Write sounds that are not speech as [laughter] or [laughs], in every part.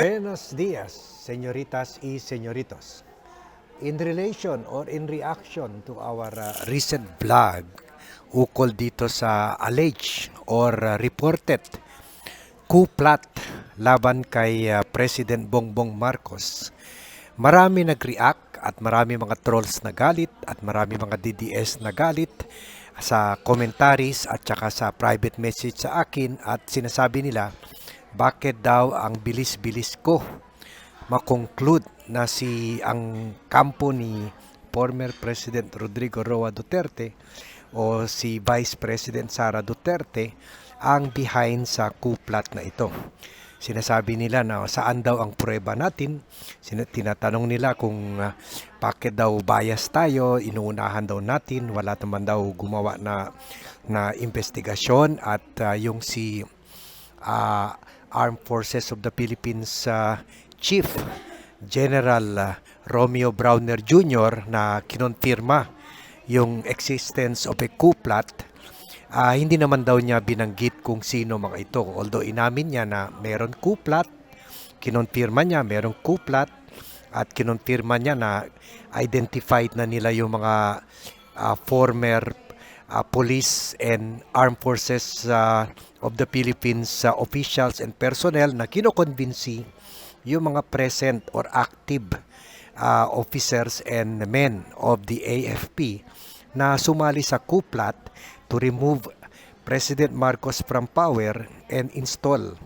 Buenos días, señoritas y señoritos. In relation or in reaction to our uh, recent vlog ukol dito sa alleged or uh, reported coup plot laban kay uh, President Bongbong Marcos, marami nag-react at marami mga trolls na galit at marami mga DDS na galit sa commentaries at saka sa private message sa akin at sinasabi nila bakit daw ang bilis-bilis ko makonclude na si ang kampo ni former President Rodrigo Roa Duterte o si Vice President Sara Duterte ang behind sa coup plot na ito. Sinasabi nila na saan daw ang prueba natin. Sina- Tinatanong nila kung ah, bakit daw bias tayo, inuunahan daw natin, wala naman daw gumawa na na investigasyon at ah, yung si ah, Armed Forces of the Philippines ah, Chief General ah, Romeo Browner Jr. na kinonfirma yung existence of a coup plot Ah, hindi naman daw niya binanggit kung sino mga ito. Although inamin niya na meron coup plot, kinonfirma niya meron coup plot, at kinonfirma niya na identified na nila yung mga ah, former ah, police and armed forces ah, of the Philippines ah, officials and personnel na kinokonbinsi yung mga present or active ah, officers and men of the AFP na sumali sa coup plot to remove President Marcos from power and install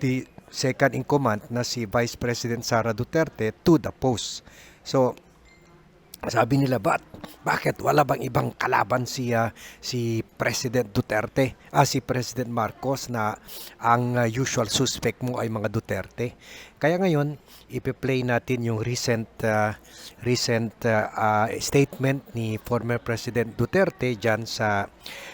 the second in command na si Vice President Sara Duterte to the post. So, sabi nila, ba, bakit wala bang ibang kalaban si, ah, si President Duterte, ah, si President Marcos na ang ah, usual suspect mo ay mga Duterte? Kaya ngayon, ipe-play natin yung recent ah, recent ah, ah, statement ni former President Duterte diyan sa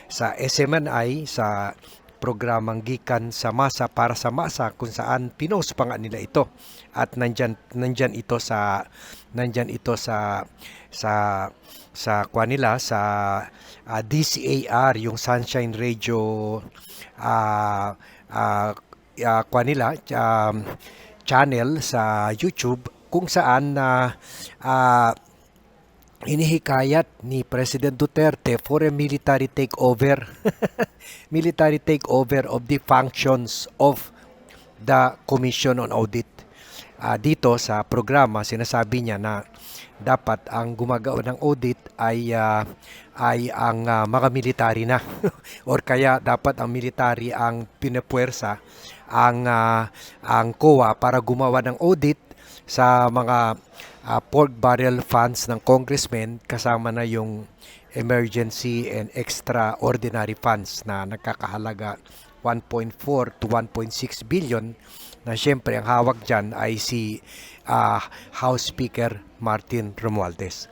sa SMNI sa programang gikan sa masa para sa masa kung saan pinost pa nga nila ito. At nandyan nandyan ito sa nandyan ito sa sa sa kwa nila sa ah, DCAR yung Sunshine Radio ah ah ah, kwa nila um, channel sa YouTube kung saan na ah, inihikayat ni President Duterte for a military takeover. [laughs] military takeover of the functions of the Commission on Audit. Ah, dito sa programa sinasabi niya na dapat ang gumagawa ng audit ay ah, ay ang ah, mga military na [laughs] or kaya dapat ang military ang pinepuwersa ang ah, ang COA para gumawa ng audit sa mga ah, pork barrel funds ng congressmen kasama na yung emergency and extraordinary funds na nagkakahalaga 1.4 to 1.6 billion na siyempre ang hawak dyan ay si ah, House Speaker Martin Romualdez.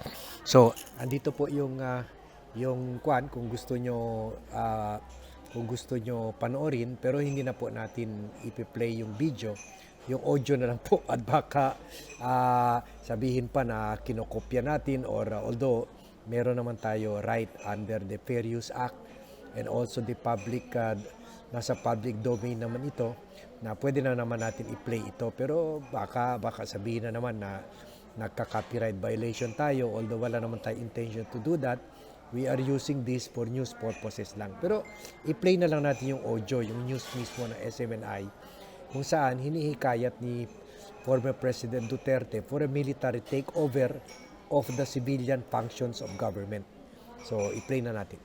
So, andito po yung ah, yung kwan kung gusto nyo ah, kung gusto nyo panoorin pero hindi na po natin ipi-play yung video yung audio na lang po [laughs] at baka ah, sabihin pa na kinokopya natin or ah, although meron naman tayo right under the Fair Use Act and also the public ah, nasa public domain naman ito na pwede na naman natin i-play ito. Pero baka baka sabihin na naman na nagka-copyright violation tayo although wala naman tayo intention to do that we are using this for news purposes lang. Pero i-play na lang natin yung audio yung news mismo ng SMNI kung saan hinihikayat ni former President Duterte for a military takeover of the civilian functions of government. So, i-play na natin.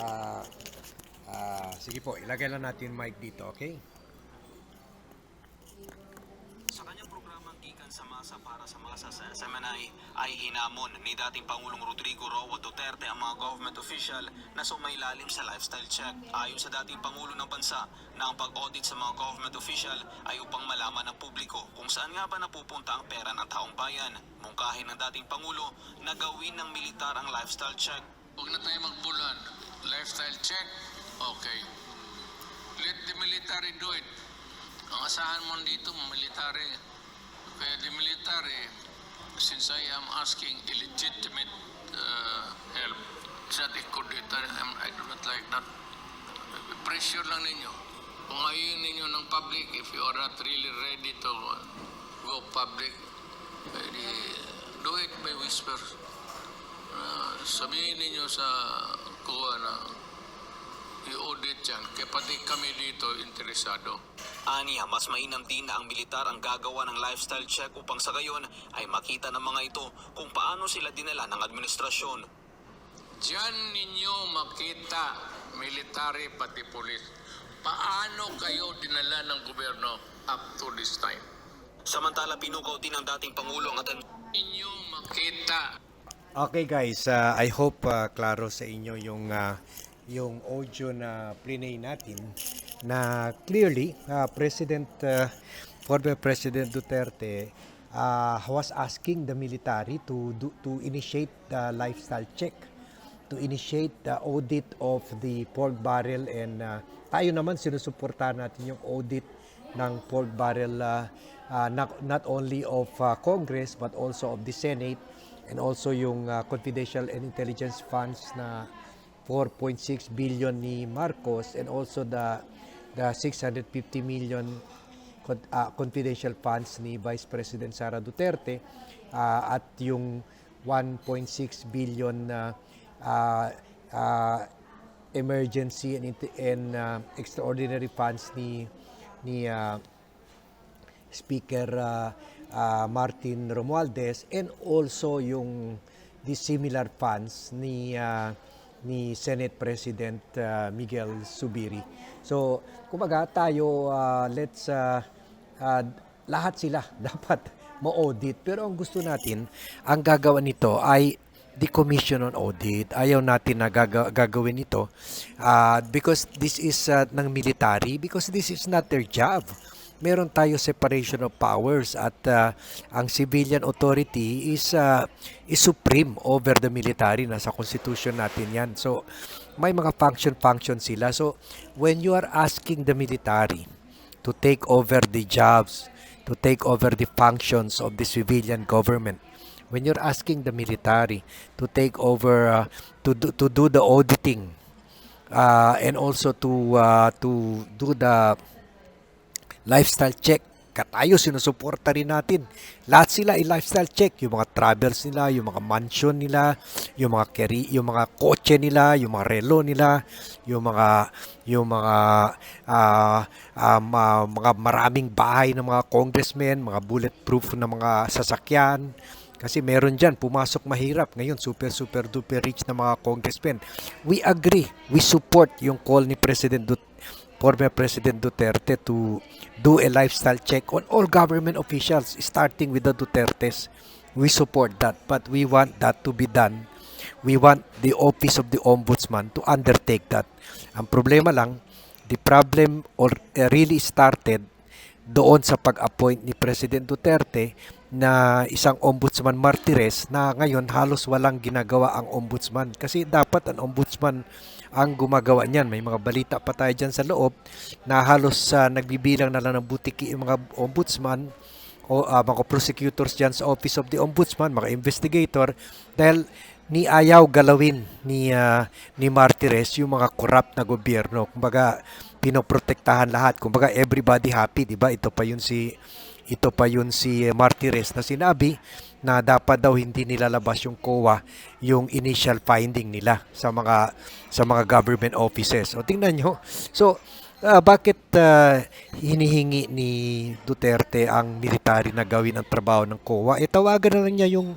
Ah, ah, sige po, ilagay lang natin mic dito, okay? Sa kanyang programang Gikan sa Masa para sa Masa sa SMNI ay hinamon ni dating Pangulong Rodrigo Roa Duterte ang mga government official na sumailalim sa lifestyle check. Ayon sa dating Pangulo ng Bansa na ang pag-audit sa mga government official ay upang malaman ng publiko kung saan nga ba napupunta ang pera ng taong bayan. Mungkahin ng dating Pangulo na gawin ng militar ang lifestyle check. Huwag na tayo magbulan. Lifestyle check, okay. Let the military do it. Ang asahan mo dito, military. Kaya military, since I am asking illegitimate uh, help, It's not a kudeta. I do not like that. Pressure lang ninyo. Kung ayaw ninyo ng public, if you are not really ready to go public, eh, di, do it by whisper. Uh, sabihin ninyo sa kuha na i-audit yan. Kaya pati kami dito interesado. Aniya, mas mainam din na ang militar ang gagawa ng lifestyle check upang sa gayon ay makita ng mga ito kung paano sila dinala ng administrasyon. Diyan ninyo makita, military pati police, paano kayo dinala ng gobyerno up to this time. Samantala pinukaw din ng dating Pangulo ang aten- Ninyo makita Okay guys, uh, I hope uh, klaro sa inyo yung uh, yung audio na plinay natin na clearly uh, President uh, former President Duterte uh, was asking the military to do, to initiate the lifestyle check to initiate the audit of the pork barrel and uh, tayo naman sinusuportahan natin yung audit ng pork barrel uh, uh, not, not only of uh, Congress but also of the Senate and also yung uh, confidential and intelligence funds na 4.6 billion ni Marcos and also the the 650 million uh, confidential funds ni Vice President Sara Duterte uh, at yung 1.6 billion na uh, uh, emergency and, and uh, extraordinary funds ni ni uh, Speaker uh, uh, Martin Romualdez and also yung the similar funds ni uh, ni Senate President uh, Miguel Subiri. So, kumbaga tayo uh, let's uh, uh, lahat sila [laughs] dapat ma-audit pero ang gusto natin ang gagawa nito ay the commission on audit. Ayaw natin na gaga- gagawin ito uh, because this is uh, ng military because this is not their job meron tayo separation of powers at uh, ang civilian authority is uh, is supreme over the military. Nasa constitution natin yan. So may mga function function sila. So when you are asking the military to take over the jobs to take over the functions of the civilian government when you're asking the military to take over uh, to do, to do the auditing uh, and also to uh, to do the lifestyle check. Katayo, sinusuporta rin natin. Lahat sila ay lifestyle check. Yung mga travels nila, yung mga mansion nila, yung mga carry, yung mga kotse nila, yung mga relo nila, yung mga yung mga ah, um, ah, mga maraming bahay ng mga congressmen, mga bulletproof na mga sasakyan. Kasi meron dyan, pumasok mahirap. Ngayon, super, super, duper rich na mga congressmen. We agree. We support yung call ni President Dut former President Duterte to do a lifestyle check on all government officials, starting with the Dutertes. We support that, but we want that to be done. We want the Office of the Ombudsman to undertake that. Ang problema lang, the problem or uh, really started doon sa pag-appoint ni President Duterte na isang ombudsman Martires na ngayon halos walang ginagawa ang ombudsman kasi dapat ang ombudsman ang gumagawa niyan. May mga balita pa tayo dyan sa loob na halos sa nagbibilang na lang ng butiki yung mga ombudsman o ah, mga prosecutors dyan sa Office of the Ombudsman, mga investigator dahil ni ayaw galawin ni ah, ni Martires yung mga corrupt na gobyerno. Kumbaga pinoprotektahan lahat. Kumbaga everybody happy, 'di ba? Ito pa yun si ito pa yun si Martires na sinabi na dapat daw hindi nilalabas yung COA yung initial finding nila sa mga sa mga government offices. O tingnan nyo. So, ah, bakit ah, hinihingi ni Duterte ang military na gawin ang trabaho ng COA? E tawagan na lang niya yung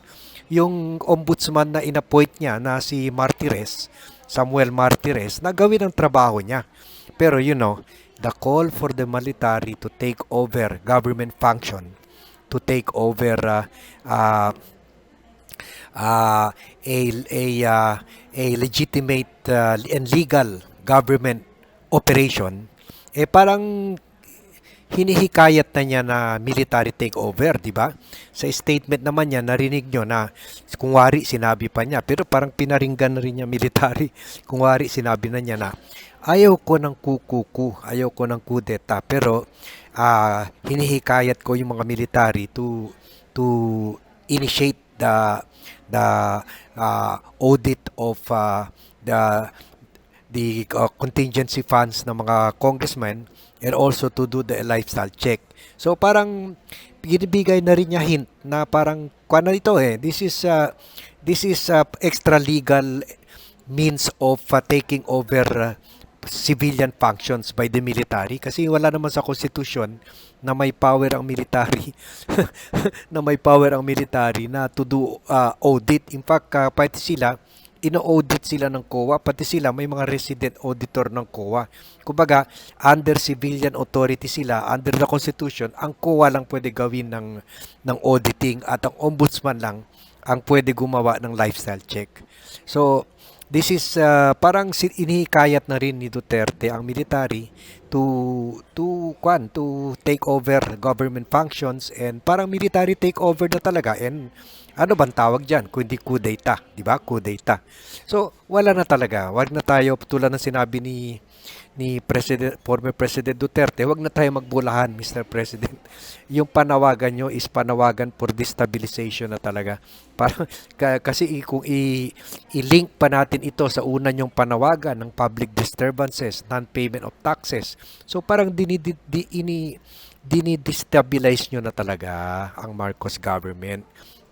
yung ombudsman na inappoint niya na si Martires, Samuel Martires, na gawin ang trabaho niya. Pero you know, the call for the military to take over government function, to take over uh, uh, uh, a a uh, a legitimate uh, and legal government operation. Eh parang hinihikayat na niya na military takeover, di ba? Sa statement naman niya, narinig nyo na kung wari sinabi pa niya, pero parang pinaringgan na rin niya [laughs] military. Kung wari sinabi na niya na ayaw ko ng kukuku, ayaw ko ng kudeta, pero ah, hinihikayat ko yung mga military to to initiate the the uh, audit of uh, the the uh, contingency funds ng mga congressmen and also to do the lifestyle check. So parang binibigay na rin niya hint na parang kuan ito eh. This is uh, this is uh, extra legal means of uh, taking over uh, civilian functions by the military kasi wala naman sa constitution na may power ang military [laughs] na may power ang military na to do uh, audit in fact uh, pati sila ino-audit sila ng COA pati sila may mga resident auditor ng COA. Kumbaga under civilian authority sila under the constitution ang COA lang pwede gawin ng ng auditing at ang ombudsman lang ang pwede gumawa ng lifestyle check. So this is uh, parang inihikayat na rin ni Duterte ang military to to kwan to take over government functions and parang military take over na talaga and ano bang tawag diyan kundi coup d'etat di ba? Coup d'etat. So wala na talaga. Wag na tayo tulad ng sinabi ni ni President former President Duterte wag na tayo magbulahan Mr. President. [laughs] Yung panawagan nyo is panawagan for destabilization na talaga. [laughs] Para ka- kasi kung i- i-link pa natin ito sa una nyong panawagan ng public disturbances non-payment of taxes so parang dinidi, di, ini dinidestabilize nyo na talaga ang Marcos government.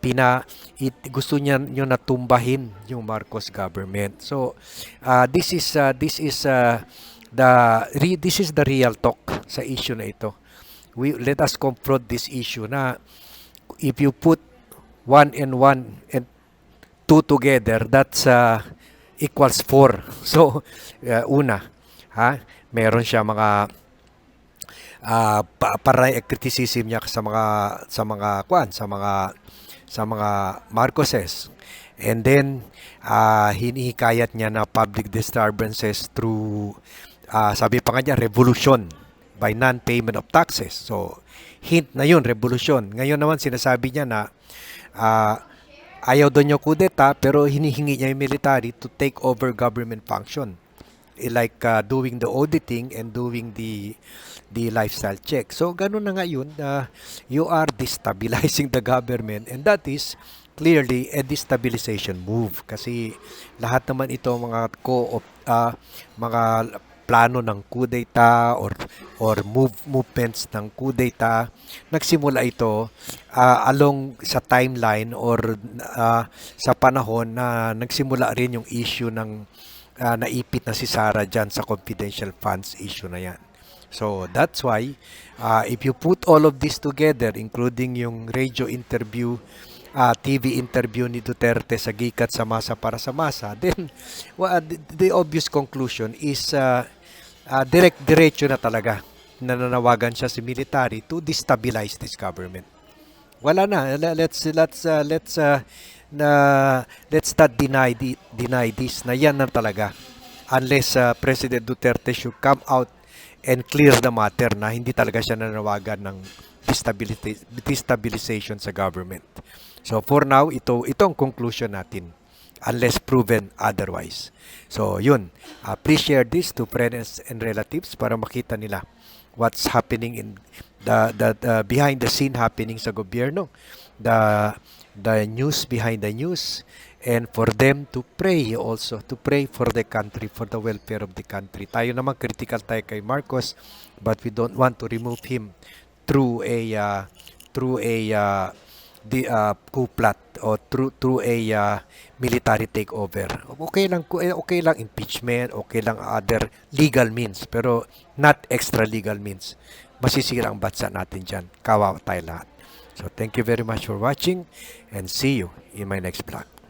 Pina it, gusto niya nyo na tumbahin yung Marcos government. So uh, this is uh, this is uh, the re, this is the real talk sa issue na ito. We let us confront this issue na if you put one and one and two together that's uh, equals four. [laughs] So uh, una ha meron siya mga uh, pa, para criticism niya sa mga sa mga kwan sa mga sa mga Marcoses. And then uh, hinihikayat niya na public disturbances through uh, sabi pa nga niya revolution by non-payment of taxes. So hint na yun revolution. Ngayon naman sinasabi niya na uh, ayaw doon niya kudeta pero hinihingi niya yung military to take over government function like uh, doing the auditing and doing the the lifestyle check. So ganun na nga yun, uh, you are destabilizing the government and that is clearly a destabilization move kasi lahat naman ito mga co uh, mga plano ng coup d'etat or or move movements ng coup d'etat nagsimula ito uh, along sa timeline or uh, sa panahon na nagsimula rin yung issue ng uh, naipit na si Sarah dyan sa confidential funds issue na yan. So that's why uh, if you put all of this together including yung radio interview uh, TV interview ni Duterte sa Gikat sa Masa para sa Masa [laughs] then well, the, the obvious conclusion is uh, uh, direct diretso na talaga nananawagan siya sa military to destabilize this government wala na Le- let's let's uh, let's uh, na let's not deny the, deny this na yan na talaga unless uh, President Duterte should come out and clear the matter na hindi talaga siya nananawagan ng destabilization sa government. So for now, ito ito ang conclusion natin unless proven otherwise. So yun, uh, please share this to friends and relatives para makita nila what's happening in the the, the behind the scene happening sa gobyerno. The the news behind the news and for them to pray also to pray for the country for the welfare of the country tayo naman critical tayo kay Marcos but we don't want to remove him through a uh, through a uh, the uh, coup plot or through through a uh, military takeover. Okay lang eh, okay lang impeachment okay lang other legal means pero not extra legal means. Masisira ang bansa natin dyan. Kawawa tayo lahat. So thank you very much for watching and see you in my next vlog.